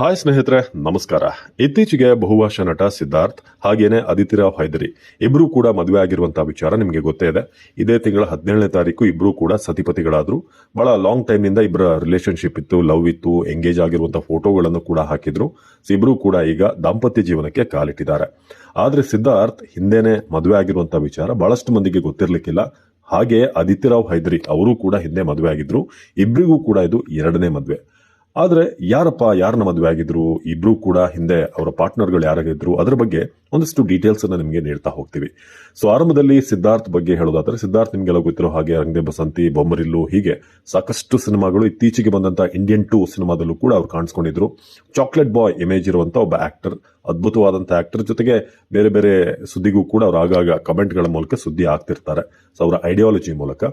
Hi ಸ್ನೇಹಿತರೆ, ನಮಸ್ಕಾರ. ಇತ್ತೀಚೆಗೆ ಬಹುಭಾಷಾ ನಟ ಸಿದ್ಧಾರ್ಥ್ ಹಾಗೇನೆ ಅದಿತಿರಾವ್ ಹೈದರಿ ಇಬ್ಬರೂ ಕೂಡ ಮದುವೆ ಆಗಿರುವಂತಹ ವಿಚಾರ ನಿಮಗೆ ಗೊತ್ತೇ ಇದೆ. ಇದೇ ತಿಂಗಳ ಹದಿನೇಳನೇ ತಾರೀಕು ಇಬ್ಬರೂ ಕೂಡ ಸತಿಪತಿಗಳಾದ್ರು. ಬಹಳ ಲಾಂಗ್ ಟೈಮ್ನಿಂದ ಇಬ್ಬರ ರಿಲೇಶನ್ಶಿಪ್ ಇತ್ತು ಲವ್ ಇತ್ತು ಎಂಗೇಜ್ ಆಗಿರುವಂತಹ ಫೋಟೋಗಳನ್ನು ಕೂಡ ಹಾಕಿದ್ರು. ಇಬ್ಬರೂ ಕೂಡ ಈಗ ದಾಂಪತ್ಯ ಜೀವನಕ್ಕೆ ಕಾಲಿಟ್ಟಿದ್ದಾರೆ. ಆದ್ರೆ ಸಿದ್ಧಾರ್ಥ್ ಹಿಂದೆನೆ ಮದುವೆ ಆಗಿರುವಂತಹ ವಿಚಾರ ಬಹಳಷ್ಟು ಮಂದಿಗೆ ಗೊತ್ತಿರಲಿಕ್ಕಿಲ್ಲ. ಹಾಗೆ ಅದಿತಿರಾವ್ ಹೈದರಿ ಅವರು ಕೂಡ ಹಿಂದೆ ಮದುವೆ ಆಗಿದ್ರು. ಇಬ್ಬರಿಗೂ ಕೂಡ ಇದು ಎರಡನೇ ಮದುವೆ. ಆದ್ರೆ ಯಾರಪ್ಪ ಯಾರನ್ನ ಮದುವೆ ಆಗಿದ್ರು? ಇಬ್ರು ಕೂಡ ಹಿಂದೆ ಅವರ ಪಾರ್ಟ್ನರ್ಗಳು ಯಾರಾಗಿದ್ರು ಅದರ ಬಗ್ಗೆ ಒಂದಷ್ಟು ಡೀಟೇಲ್ಸ್ ಅನ್ನು ನಿಮಗೆ ನೀಡ್ತಾ ಹೋಗ್ತೀವಿ. ಸೊ ಆರಂಭದಲ್ಲಿ ಸಿದ್ಧಾರ್ಥ್ ಬಗ್ಗೆ ಹೇಳೋದಾದ್ರೆ, ಸಿದ್ಧಾರ್ಥ್ ನಿಮಗೆಲ್ಲ ಗೊತ್ತಿರೋ ಹಾಗೆ ರಂಗದೆ ಬಸಂತಿ, ಬೊಮ್ಮರಿಲ್ಲು ಹೀಗೆ ಸಾಕಷ್ಟು ಸಿನಿಮಾಗಳು ಇತ್ತೀಚೆಗೆ ಬಂದಂತ ಇಂಡಿಯನ್ ಟೂ ಸಿನಿಮಾದಲ್ಲೂ ಕೂಡ ಅವ್ರು ಕಾಣಿಸ್ಕೊಂಡಿದ್ರು. ಚಾಕ್ಲೇಟ್ ಬಾಯ್ ಇಮೇಜ್ ಇರುವಂತ ಒಬ್ಬ ಆಕ್ಟರ್ ಅದ್ಭುತವಾದಂಥ ಆಕ್ಟರ್ ಜೊತೆಗೆ ಬೇರೆ ಬೇರೆ ಸುದ್ದಿಗೂ ಕೂಡ ಅವ್ರು ಆಗಾಗ ಕಮೆಂಟ್ಗಳ ಮೂಲಕ ಸುದ್ದಿ ಆಗ್ತಿರ್ತಾರೆ. ಸೊ ಅವರ ಐಡಿಯಾಲಜಿ ಮೂಲಕ.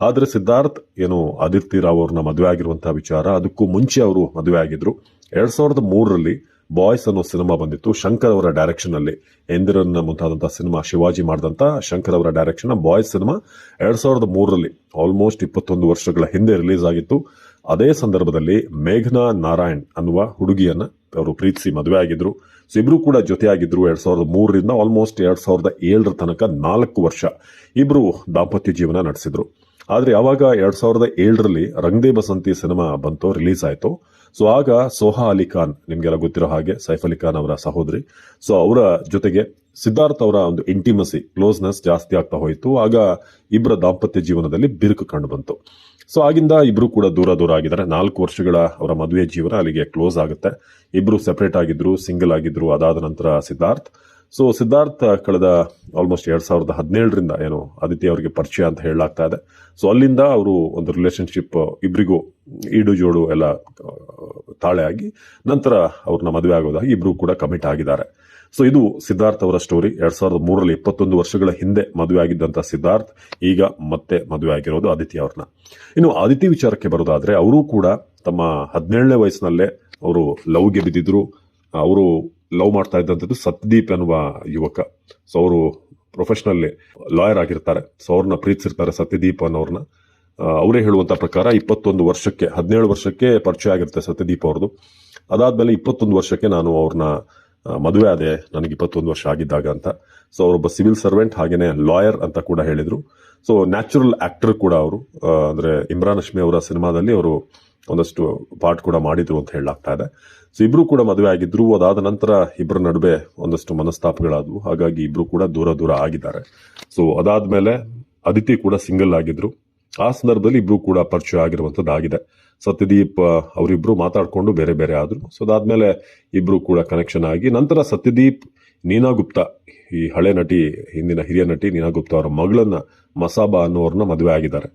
ಆದ್ರೆ ಸಿದ್ಧಾರ್ಥ್ ಏನು ಆದಿತ್ಯ ರಾವ್ ಅವ್ರನ್ನ ಮದುವೆ ಆಗಿರುವಂತಹ ವಿಚಾರ, ಅದಕ್ಕೂ ಮುಂಚೆ ಅವರು ಮದುವೆ ಆಗಿದ್ರು. ಎರಡ್ ಸಾವಿರದ ಮೂರರಲ್ಲಿ ಬಾಯ್ಸ್ ಅನ್ನೋ ಸಿನಿಮಾ ಬಂದಿತ್ತು. ಶಂಕರ್ ಅವರ ಡೈರೆಕ್ಷನ್ ಅಲ್ಲಿ ಎಂದಿರನ್ನ ಮುಂತಾದಂತಹ ಸಿನಿಮಾ ಶಿವಾಜಿ ಮಾಡಿದಂತ ಶಂಕರ್ ಅವರ ಡೈರೆಕ್ಷನ್ ಬಾಯ್ಸ್ ಸಿನಿಮಾ ಎರಡ್ ಸಾವಿರದ ಮೂರರಲ್ಲಿ ಆಲ್ಮೋಸ್ಟ್ ಇಪ್ಪತ್ತೊಂದು ವರ್ಷಗಳ ಹಿಂದೆ ರಿಲೀಸ್ ಆಗಿತ್ತು. ಅದೇ ಸಂದರ್ಭದಲ್ಲಿ ಮೇಘನಾ ನಾರಾಯಣ್ ಅನ್ನುವ ಹುಡುಗಿಯನ್ನ ಅವರು ಪ್ರೀತಿಸಿ ಮದುವೆ ಆಗಿದ್ರು. ಸೊ ಇಬ್ರು ಕೂಡ ಜೊತೆಯಾಗಿದ್ರು ಎರಡ್ ಸಾವಿರದ ಮೂರರಿಂದ ಆಲ್ಮೋಸ್ಟ್ ಎರಡ್ ಸಾವಿರದ ಏಳರ ತನಕ ನಾಲ್ಕು ವರ್ಷ ಇಬ್ರು ದಾಂಪತ್ಯ ಜೀವನ ನಡೆಸಿದ್ರು. ಆದ್ರೆ ಯಾವಾಗ ಎರಡು ಸಾವಿರದ ಏಳರಲ್ಲಿ ರಂಗದೇ ಬಸಂತಿ ಸಿನಿಮಾ ಬಂತು ರಿಲೀಸ್ ಆಯಿತು, ಸೊ ಆಗ ಸೋಹಾ ಅಲಿ ಖಾನ್, ನಿಮ್ಗೆಲ್ಲ ಗೊತ್ತಿರೋ ಹಾಗೆ ಸೈಫ್ ಅಲಿ ಖಾನ್ ಅವರ ಸಹೋದರಿ. ಸೊ ಅವರ ಜೊತೆಗೆ ಸಿದ್ಧಾರ್ಥ್ ಅವರ ಒಂದು ಇಂಟಿಮಸಿ ಕ್ಲೋಸ್ನೆಸ್ ಜಾಸ್ತಿ ಆಗ್ತಾ ಹೋಯಿತು. ಆಗ ಇಬ್ಬರ ದಾಂಪತ್ಯ ಜೀವನದಲ್ಲಿ ಬಿರುಕು ಕಂಡು ಬಂತು. ಸೊ ಆಗಿಂದ ಇಬ್ರು ಕೂಡ ದೂರ ದೂರ ಆಗಿದ್ದಾರೆ. ನಾಲ್ಕು ವರ್ಷಗಳ ಅವರ ಮದುವೆ ಜೀವನ ಅಲ್ಲಿಗೆ ಕ್ಲೋಸ್ ಆಗುತ್ತೆ. ಇಬ್ರು ಸೆಪರೇಟ್ ಆಗಿದ್ರು ಸಿಂಗಲ್ ಆಗಿದ್ರು, ಅದಾದ ನಂತರ ಸಿದ್ಧಾರ್ಥ್. ಸೊ ಸಿದ್ಧಾರ್ಥ್ ಕಳೆದ ಆಲ್ಮೋಸ್ಟ್ ಎರಡು ಸಾವಿರದ ಹದಿನೇಳರಿಂದ ಏನು ಆದಿತ್ಯ ಅವರಿಗೆ ಪರಿಚಯ ಅಂತ ಹೇಳಲಾಗ್ತಾ ಇದೆ. ಸೊ ಅಲ್ಲಿಂದ ಅವರು ಒಂದು ರಿಲೇಶನ್ಶಿಪ್ ಇಬ್ರಿಗೂ ಈಡು ಜೋಡು ಎಲ್ಲ ಆ, ತಾಳೆ ಆಗಿ ನಂತರ ಅವ್ರನ್ನ ಮದುವೆ ಆಗೋದಾಗಿ ಇಬ್ರು ಕೂಡ ಕಮಿಟ್ ಆಗಿದ್ದಾರೆ. ಸೊ ಇದು ಸಿದ್ಧಾರ್ಥ್ ಅವರ ಸ್ಟೋರಿ ಎರಡ್ ಸಾವಿರದ ಮೂರರಲ್ಲಿ ಇಪ್ಪತ್ತೊಂದು ವರ್ಷಗಳ ಹಿಂದೆ ಮದುವೆ ಆಗಿದ್ದಂಥ ಸಿದ್ಧಾರ್ಥ್ ಈಗ ಮತ್ತೆ ಮದುವೆ ಆಗಿರೋದು ಆದಿತ್ಯ ಅವ್ರನ್ನ. ಇನ್ನು ಆದಿತ್ಯ ವಿಚಾರಕ್ಕೆ ಬರೋದಾದ್ರೆ ಅವರು ಕೂಡ ತಮ್ಮ ಹದಿನೇಳನೇ ವಯಸ್ಸಿನಲ್ಲೇ ಅವರು ಲವ್ಗೆ ಬಿದ್ದಿದ್ರು. ಅವರು ಲವ್ ಮಾಡ್ತಾ ಇದ್ದಂಥದ್ದು ಸತ್ದೀಪ್ ಎನ್ನುವ ಯುವಕ. ಸೊ ಅವರು ಪ್ರೊಫೆಷನಲ್ ಲಾಯರ್ ಆಗಿರ್ತಾರೆ. ಸೊ ಅವ್ರನ್ನ ಪ್ರೀತಿಸಿರ್ತಾರೆ ಸತ್ಯದೀಪ್ ಅನ್ನೋರ್ನ. ಅವರೇ ಹೇಳುವಂತ ಪ್ರಕಾರ ಇಪ್ಪತ್ತೊಂದು ವರ್ಷಕ್ಕೆ, ಹದಿನೇಳು ವರ್ಷಕ್ಕೆ ಪರಿಚಯ ಆಗಿರುತ್ತೆ ಸತ್ಯದೀಪ್ ಅವ್ರದ್ದು ಅದಾದ್ಮೇಲೆ ಇಪ್ಪತ್ತೊಂದು ವರ್ಷಕ್ಕೆ ನಾನು ಅವ್ರನ್ನ ಮದುವೆ ಆದೆ. ನನಗೆ ಇಪ್ಪತ್ತೊಂದು ವರ್ಷ ಆಗಿದ್ದಾಗ ಅಂತ. ಸೊ ಅವರೊಬ್ಬ ಸಿವಿಲ್ ಸರ್ವೆಂಟ್ ಹಾಗೇನೆ ಲಾಯರ್ ಅಂತ ಕೂಡ ಹೇಳಿದರು. ಸೊ ನ್ಯಾಚುರಲ್ ಆಕ್ಟರ್ ಕೂಡ ಅವರು. ಅಂದ್ರೆ ಇಮ್ರಾನ್ ಅಶ್ಮಿ ಅವರ ಸಿನಿಮಾದಲ್ಲಿ ಅವರು ಒಂದಷ್ಟು ಪಾರ್ಟ್ ಕೂಡ ಮಾಡಿದ್ರು ಅಂತ ಹೇಳಲಾಗ್ತಾ ಇದೆ. ಸೊ ಇಬ್ರು ಕೂಡ ಮದುವೆ ಆಗಿದ್ರು. ಅದಾದ ನಂತರ ಇಬ್ಬರ ನಡುವೆ ಒಂದಷ್ಟು ಮನಸ್ತಾಪಗಳಾದವು. ಹಾಗಾಗಿ ಇಬ್ರು ಕೂಡ ದೂರ ದೂರ ಆಗಿದ್ದಾರೆ. ಸೊ ಅದಾದ್ಮೇಲೆ ಅದಿತಿ ಕೂಡ ಸಿಂಗಲ್ ಆಗಿದ್ರು. ಆ ಸಂದರ್ಭದಲ್ಲಿ ಇಬ್ರು ಕೂಡ ಪರಿಚಯ ಆಗಿರುವಂತದ್ದಾಗಿದೆ. ಸತ್ಯದೀಪ್ ಅವರಿಬ್ರು ಮಾತಾಡ್ಕೊಂಡು ಬೇರೆ ಬೇರೆ ಆದ್ರು. ಸೊ ಅದಾದ್ಮೇಲೆ ಇಬ್ರು ಕೂಡ ಕನೆಕ್ಷನ್ ಆಗಿ ನಂತರ ಸತ್ಯದೀಪ್, ನೀನಾ ಗುಪ್ತಾ, ಈ ಹಳೆ ನಟಿ, ಹಿಂದಿನ ಹಿರಿಯ ನಟಿ ನೀನಾ ಗುಪ್ತಾ ಅವರ ಮಗಳನ್ನ ಮಸಾಬಾ ಅನ್ನೋರನ್ನ ಮದುವೆ ಆಗಿದ್ದಾರೆ.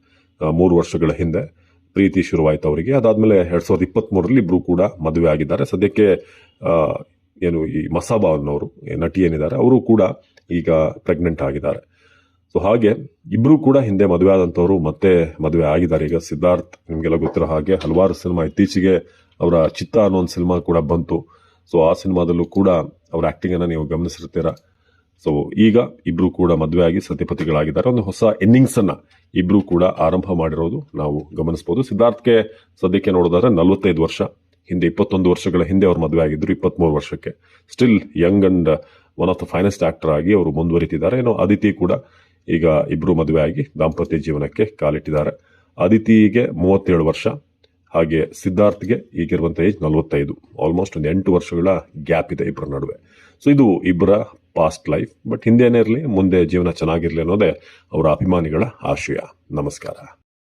ಮೂರು ವರ್ಷಗಳ ಹಿಂದೆ. ಪ್ರೀತಿ ಶುರುವಾಯಿತು ಅವರಿಗೆ. ಅದಾದಮೇಲೆ ಎರಡ್ ಸಾವಿರದ ಇಪ್ಪತ್ತ್ ಇಬ್ಬರು ಕೂಡ ಮದುವೆ ಆಗಿದ್ದಾರೆ. ಸದ್ಯಕ್ಕೆ ಏನು ಈ ಮಸಾಬಾ ಅನ್ನೋರು ನಟಿ ಏನಿದ್ದಾರೆ, ಅವರು ಕೂಡ ಈಗ ಪ್ರೆಗ್ನೆಂಟ್ ಆಗಿದ್ದಾರೆ. ಸೊ ಹಾಗೆ ಇಬ್ರು ಕೂಡ ಹಿಂದೆ ಮದುವೆ ಆದಂತವರು ಮತ್ತೆ ಮದುವೆ ಆಗಿದ್ದಾರೆ. ಈಗ ಸಿದ್ಧಾರ್ಥ್, ನಿಮಗೆಲ್ಲ ಗೊತ್ತಿರೋ ಹಾಗೆ ಹಲವಾರು ಸಿನಿಮಾ ಇತ್ತೀಚೆಗೆ ಅವರ ಚಿತ್ತ ಅನ್ನೋ ಒಂದು ಸಿನಿಮಾ ಕೂಡ ಬಂತು. ಸೊ ಆ ಸಿನಿಮಾದಲ್ಲೂ ಕೂಡ ಅವರ ಆಕ್ಟಿಂಗ್ ಅನ್ನ ನೀವು ಗಮನಿಸಿರ್ತೀರಾ? ಸೊ ಈಗ ಇಬ್ರು ಕೂಡ ಮದುವೆ ಆಗಿ ಸತ್ಯಪತಿಗಳಾಗಿದ್ದಾರೆ ಒಂದು ಹೊಸ ಇನ್ನಿಂಗ್ಸ್ ಅನ್ನ ಇಬ್ರು ಕೂಡ ಆರಂಭ ಮಾಡಿರೋದು ನಾವು ಗಮನಿಸಬಹುದು ಸಿದ್ಧಾರ್ಥ್ಗೆ ಸದ್ಯಕ್ಕೆ ನೋಡೋದಾದ್ರೆ ನಲವತ್ತೈದು ವರ್ಷ. ಹಿಂದೆ ಇಪ್ಪತ್ತೊಂದು ವರ್ಷಗಳ ಹಿಂದೆ ಅವ್ರು ಮದುವೆ ಆಗಿದ್ರು, ಇಪ್ಪತ್ಮೂರು ವರ್ಷಕ್ಕೆ. Still young and one of the finest actor ಆಗಿ ಅವರು ಮುಂದುವರಿತಿದ್ದಾರೆ. ಏನೋ ಅದಿತಿ ಕೂಡ ಈಗ ಇಬ್ರು ಮದುವೆ ಆಗಿ ದಾಂಪತ್ಯ ಜೀವನಕ್ಕೆ ಕಾಲಿಟ್ಟಿದ್ದಾರೆ. ಅದಿತಿಗೆ ಮೂವತ್ತೇಳು ವರ್ಷ. ಹಾಗೆ ಸಿದ್ಧಾರ್ಥ್ಗೆ ಈಗಿರುವಂತ ಏಜ್ ನಲವತ್ತೈದು. ಆಲ್ಮೋಸ್ಟ್ ಒಂದು ಎಂಟು ವರ್ಷಗಳ ಗ್ಯಾಪ್ ಇದೆ ಇಬ್ಬರ ನಡುವೆ. ಸೊ ಇದು ಇಬ್ಬರ ಪಾಸ್ಟ್ ಲೈಫ್ ಬಟ್ ಹಿಂದೇನೇ ಇರಲಿ ಮುಂದೆ ಜೀವನ ಚೆನ್ನಾಗಿರಲಿ ಅನ್ನೋದೇ ಅವರ ಅಭಿಮಾನಿಗಳ ಆಶಯ. ನಮಸ್ಕಾರ.